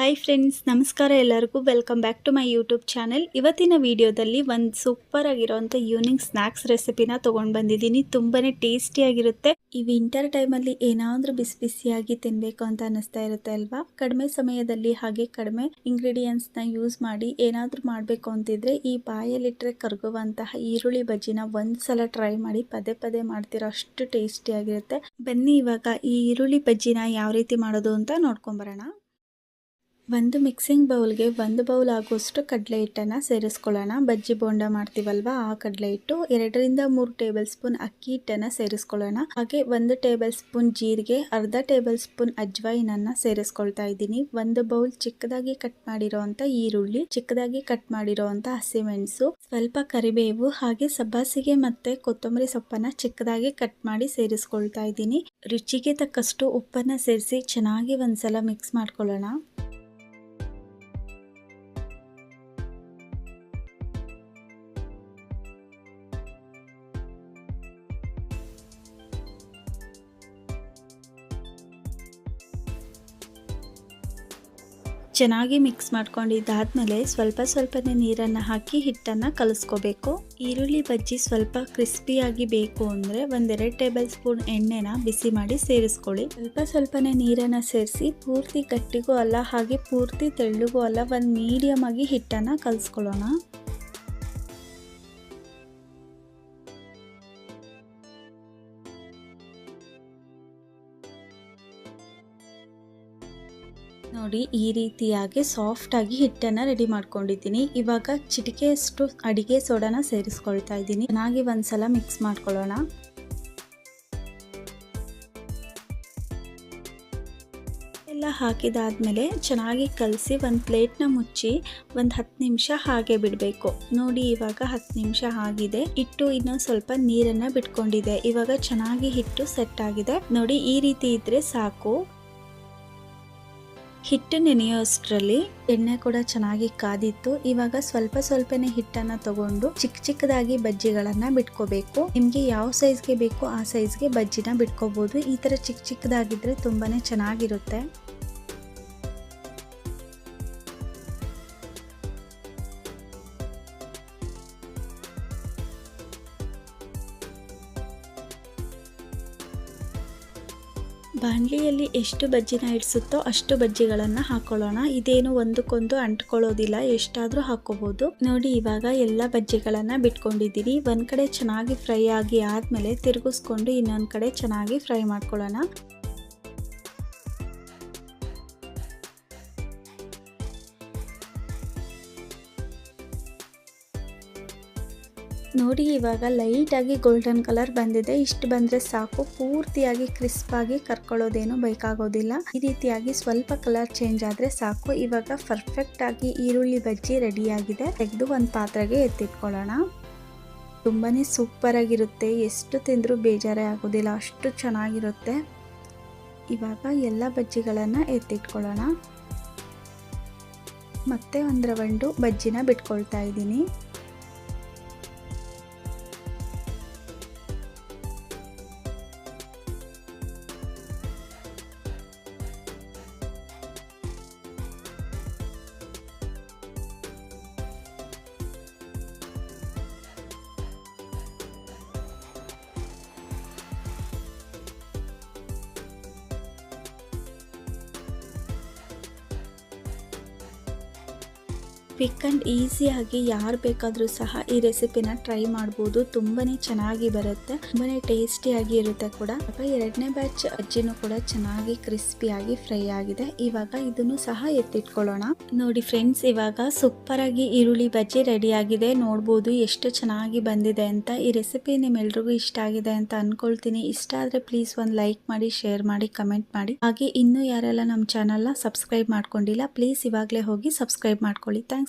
Hi friends ನಮಸ್ಕಾರ ಎಲ್ಲರಿಗೂ. Welcome back to my YouTube channel ಇವತ್ತಿನ ವಿಡಿಯೋದಲ್ಲಿ ಒಂದು ಸೂಪರ್ ಆಗಿರೋವಂಥ ಈವ್ನಿಂಗ್ ಸ್ನ್ಯಾಕ್ಸ್ ರೆಸಿಪಿನ ತೊಗೊಂಡು ಬಂದಿದ್ದೀನಿ. ತುಂಬಾ ಟೇಸ್ಟಿಯಾಗಿರುತ್ತೆ ಈ ವಿಂಟರ್ ಟೈಮಲ್ಲಿ ಏನಾದರೂ ಬಿಸಿ ಬಿಸಿಯಾಗಿ ತಿನ್ನಬೇಕು ಅಂತ ಅನಿಸ್ತಾ ಇರುತ್ತೆ ಅಲ್ವಾ? ಕಡಿಮೆ ಸಮಯದಲ್ಲಿ ಹಾಗೆ ಕಡಿಮೆ ಇಂಗ್ರೀಡಿಯೆಂಟ್ಸ್ನ ಯೂಸ್ ಮಾಡಿ ಏನಾದರೂ ಮಾಡಬೇಕು ಅಂತಿದ್ರೆ ಈ ಬಾಯಲ್ಲಿಟ್ಟರೆ ಕರಗುವಂತಹ ಈರುಳ್ಳಿ ಬಜ್ಜಿನ ಒಂದ್ಸಲ ಟ್ರೈ ಮಾಡಿ ಪದೇ ಪದೇ ಮಾಡ್ತಿರೋ ಅಷ್ಟು ಟೇಸ್ಟಿಯಾಗಿರುತ್ತೆ ಬನ್ನಿ ಇವಾಗ ಈ ಈರುಳ್ಳಿ ಬಜ್ಜಿನ ಯಾವ ರೀತಿ ಮಾಡೋದು ಅಂತ ನೋಡ್ಕೊಂಬರೋಣ ಒಂದು ಮಿಕ್ಸಿಂಗ್ ಬೌಲ್ಗೆ ಒಂದು ಬೌಲ್ ಆಗುವಷ್ಟು ಕಡಲೆ ಹಿಟ್ಟನ್ನು ಸೇರಿಸ್ಕೊಳ್ಳೋಣ. ಬಜ್ಜಿ ಬೋಂಡ ಮಾಡ್ತೀವಲ್ವ? ಆ ಕಡಲೆ ಹಿಟ್ಟು. ಎರಡರಿಂದ ಮೂರು ಟೇಬಲ್ ಸ್ಪೂನ್ ಅಕ್ಕಿ ಹಿಟ್ಟನ್ನು ಸೇರಿಸ್ಕೊಳ್ಳೋಣ. ಹಾಗೆ ಒಂದು ಟೇಬಲ್ ಸ್ಪೂನ್ ಜೀರಿಗೆ, ಅರ್ಧ ಟೇಬಲ್ ಸ್ಪೂನ್ ಅಜ್ವಾಯಿನನ್ನ ಸೇರಿಸ್ಕೊಳ್ತಾ ಇದ್ದೀನಿ. ಒಂದು ಬೌಲ್ ಚಿಕ್ಕದಾಗಿ ಕಟ್ ಮಾಡಿರೋ ಈರುಳ್ಳಿ, ಚಿಕ್ಕದಾಗಿ ಕಟ್ ಮಾಡಿರೋ ಅಂತ ಹಸಿಮೆಣಸು, ಸ್ವಲ್ಪ ಕರಿಬೇವು, ಹಾಗೆ ಸಬ್ಬಾಸಿಗೆ ಮತ್ತೆ ಕೊತ್ತಂಬರಿ ಸೊಪ್ಪನ್ನ ಚಿಕ್ಕದಾಗಿ ಕಟ್ ಮಾಡಿ ಸೇರಿಸ್ಕೊಳ್ತಾ ಇದ್ದೀನಿ. ರುಚಿಗೆ ತಕ್ಕಷ್ಟು ಉಪ್ಪನ್ನ ಸೇರಿಸಿ ಚೆನ್ನಾಗಿ ಒಂದ್ಸಲ ಮಿಕ್ಸ್ ಮಾಡ್ಕೊಳ್ಳೋಣ. ಚೆನ್ನಾಗಿ ಮಿಕ್ಸ್ ಮಾಡ್ಕೊಂಡಿದ್ದಾದ್ಮೇಲೆ ಸ್ವಲ್ಪ ಸ್ವಲ್ಪನೇ ನೀರನ್ನು ಹಾಕಿ ಹಿಟ್ಟನ್ನು ಕಲಿಸ್ಕೋಬೇಕು. ಈರುಳ್ಳಿ ಬಜ್ಜಿ ಸ್ವಲ್ಪ ಕ್ರಿಸ್ಪಿಯಾಗಿ ಬೇಕು ಅಂದರೆ ಒಂದೆರಡು ಟೇಬಲ್ ಸ್ಪೂನ್ ಎಣ್ಣೆನ ಬಿಸಿ ಮಾಡಿ ಸೇರಿಸ್ಕೊಳ್ಳಿ. ಸ್ವಲ್ಪ ಸ್ವಲ್ಪನೇ ನೀರನ್ನು ಸೇರಿಸಿ ಪೂರ್ತಿ ಗಟ್ಟಿಗೂ ಅಲ್ಲ, ಹಾಗೆ ಪೂರ್ತಿ ತೆಳ್ಳಗೂ ಅಲ್ಲ, ಒಂದು ಮೀಡಿಯಮ್ ಆಗಿ ಹಿಟ್ಟನ್ನು ಕಲಿಸ್ಕೊಳ್ಳೋಣ. ನೋಡಿ ಈ ರೀತಿಯಾಗಿ ಸಾಫ್ಟಾಗಿ ಹಿಟ್ಟನ್ನು ರೆಡಿ ಮಾಡ್ಕೊಂಡಿದ್ದೀನಿ. ಇವಾಗ ಚಿಟಿಕೆಯಷ್ಟು ಅಡಿಗೆ ಸೋಡಾನ ಸೇರಿಸ್ಕೊಳ್ತಾ ಇದ್ದೀನಿ. ಚೆನ್ನಾಗಿ ಒಂದ್ಸಲ ಮಿಕ್ಸ್ ಮಾಡ್ಕೊಳ್ಳೋಣ. ಎಲ್ಲ ಹಾಕಿದಾದ್ಮೇಲೆ ಚೆನ್ನಾಗಿ ಕಲಸಿ ಒಂದು ಪ್ಲೇಟ್ನ ಮುಚ್ಚಿ ಒಂದು ಹತ್ತು ನಿಮಿಷ ಹಾಗೆ ಬಿಡಬೇಕು. ನೋಡಿ ಇವಾಗ ಹತ್ತು ನಿಮಿಷ ಆಗಿದೆ. ಹಿಟ್ಟು ಇನ್ನೊಂದು ಸ್ವಲ್ಪ ನೀರನ್ನು ಬಿಟ್ಕೊಂಡಿದೆ. ಇವಾಗ ಚೆನ್ನಾಗಿ ಹಿಟ್ಟು ಸೆಟ್ ಆಗಿದೆ. ನೋಡಿ ಈ ರೀತಿ ಇದ್ರೆ ಸಾಕು. ಹಿಟ್ಟು ನೆನೆಯೋಷ್ಟರಲ್ಲಿ ಎಣ್ಣೆ ಕೂಡ ಚೆನ್ನಾಗಿ ಕಾದಿತ್ತು. ಇವಾಗ ಸ್ವಲ್ಪ ಸ್ವಲ್ಪನೇ ಹಿಟ್ಟನ್ನ ತಗೊಂಡು ಚಿಕ್ಕ ಚಿಕ್ಕದಾಗಿ ಬಜ್ಜಿಗಳನ್ನ ಬಿಟ್ಕೋಬೇಕು. ನಿಮ್ಗೆ ಯಾವ ಸೈಜ್ಗೆ ಬೇಕು ಆ ಸೈಜ್ಗೆ ಬಜ್ಜಿನ ಬಿಟ್ಕೋಬಹುದು ಈ ತರ ಚಿಕ್ಕ ಚಿಕ್ಕದಾಗಿದ್ರೆ ತುಂಬಾನೇ ಚೆನ್ನಾಗಿರುತ್ತೆ. ಬಾಣಲಿಯಲ್ಲಿ ಎಷ್ಟು ಬಜ್ಜಿನ ಇಡಿಸುತ್ತೋ ಅಷ್ಟು ಬಜ್ಜಿಗಳನ್ನು ಹಾಕೊಳ್ಳೋಣ. ಇದೇನು ಒಂದಕ್ಕೊಂದು ಅಂಟ್ಕೊಳ್ಳೋದಿಲ್ಲ, ಎಷ್ಟಾದರೂ ಹಾಕೋಬಹುದು ನೋಡಿ, ಇವಾಗ ಎಲ್ಲ ಬಜ್ಜಿಗಳನ್ನು ಬಿಟ್ಕೊಂಡಿದ್ದೀನಿ ಒಂದ್ ಕಡೆ ಚೆನ್ನಾಗಿ ಫ್ರೈ ಆಗಿ ಆದ್ಮೇಲೆ ತಿರುಗಿಸ್ಕೊಂಡು ಇನ್ನೊಂದು ಕಡೆ ಚೆನ್ನಾಗಿ ಫ್ರೈ ಮಾಡ್ಕೊಳ್ಳೋಣ. ನೋಡಿ, ಇವಾಗ ಲೈಟಾಗಿ ಗೋಲ್ಡನ್ ಕಲರ್ ಬಂದಿದೆ. ಇಷ್ಟು ಬಂದರೆ ಸಾಕು. ಪೂರ್ತಿಯಾಗಿ ಕ್ರಿಸ್ಪಾಗಿ ಕರ್ಕೊಳ್ಳೋದೇನು ಬೇಕಾಗೋದಿಲ್ಲ. ಈ ರೀತಿಯಾಗಿ ಸ್ವಲ್ಪ ಕಲರ್ ಚೇಂಜ್ ಆದರೆ ಸಾಕು. ಇವಾಗ ಪರ್ಫೆಕ್ಟ್ ಆಗಿ ಈರುಳ್ಳಿ ಬಜ್ಜಿ ರೆಡಿಯಾಗಿದೆ. ತೆಗೆದು ಒಂದು ಪಾತ್ರೆಗೆ ಎತ್ತಿಟ್ಕೊಳ್ಳೋಣ. ತುಂಬಾ ಸೂಪರ್ ಆಗಿರುತ್ತೆ. ಎಷ್ಟು ತಿಂದರೂ ಬೇಜಾರೇ ಆಗೋದಿಲ್ಲ. ಅಷ್ಟು ಚೆನ್ನಾಗಿರುತ್ತೆ. ಇವಾಗ ಎಲ್ಲ ಬಜ್ಜಿಗಳನ್ನು ಎತ್ತಿಟ್ಕೊಳ್ಳೋಣ. ಮತ್ತೆ ಒಂದು ಬಜ್ಜಿನ ಬಿಟ್ಕೊಳ್ತಾ ಇದ್ದೀನಿ. ಕ್ವಿಕ್ ಆ್ಯಂಡ್ ಈಸಿಯಾಗಿ ಯಾರು ಬೇಕಾದರೂ ಸಹ ಈ ರೆಸಿಪಿನ ಟ್ರೈ ಮಾಡ್ಬೋದು. ತುಂಬಾ ಚೆನ್ನಾಗಿ ಬರುತ್ತೆ. ತುಂಬಾ ಟೇಸ್ಟಿಯಾಗಿ ಇರುತ್ತೆ ಕೂಡ. ಎರಡನೇ ಬ್ಯಾಚ್ ಅಜ್ಜಿನೂ ಕೂಡ ಚೆನ್ನಾಗಿ ಕ್ರಿಸ್ಪಿಯಾಗಿ ಫ್ರೈ ಆಗಿದೆ. ಇವಾಗ ಇದನ್ನು ಸಹ ಎತ್ತಿಟ್ಕೊಳ್ಳೋಣ. ನೋಡಿ ಫ್ರೆಂಡ್ಸ್ ಇವಾಗ ಸೂಪರ್ ಆಗಿ ಈರುಳ್ಳಿ ಬಜ್ಜಿ ರೆಡಿ ಆಗಿದೆ. ನೋಡ್ಬೋದು ಎಷ್ಟು ಚೆನ್ನಾಗಿ ಬಂದಿದೆ ಅಂತ. ಈ ರೆಸಿಪಿ ನಿಮ್ಮೆಲ್ರಿಗೂ ಇಷ್ಟ ಆಗಿದೆ ಅಂತ ಅನ್ಕೊಳ್ತೀನಿ. ಇಷ್ಟ ಆದರೆ ಪ್ಲೀಸ್ ಒಂದು ಲೈಕ್ ಮಾಡಿ ಶೇರ್ ಮಾಡಿ ಕಮೆಂಟ್ ಮಾಡಿ. ಹಾಗೆ ಇನ್ನೂ ಯಾರೆಲ್ಲ ನಮ್ಮ ಚಾನಲ್ನ ಸಬ್ಸ್ಕ್ರೈಬ್ ಮಾಡ್ಕೊಂಡಿಲ್ಲ ಪ್ಲೀಸ್ ಇವಾಗಲೇ ಹೋಗಿ ಸಬ್ಸ್ಕ್ರೈಬ್ ಮಾಡ್ಕೊಳ್ಳಿ. ಥ್ಯಾಂಕ್ಸ್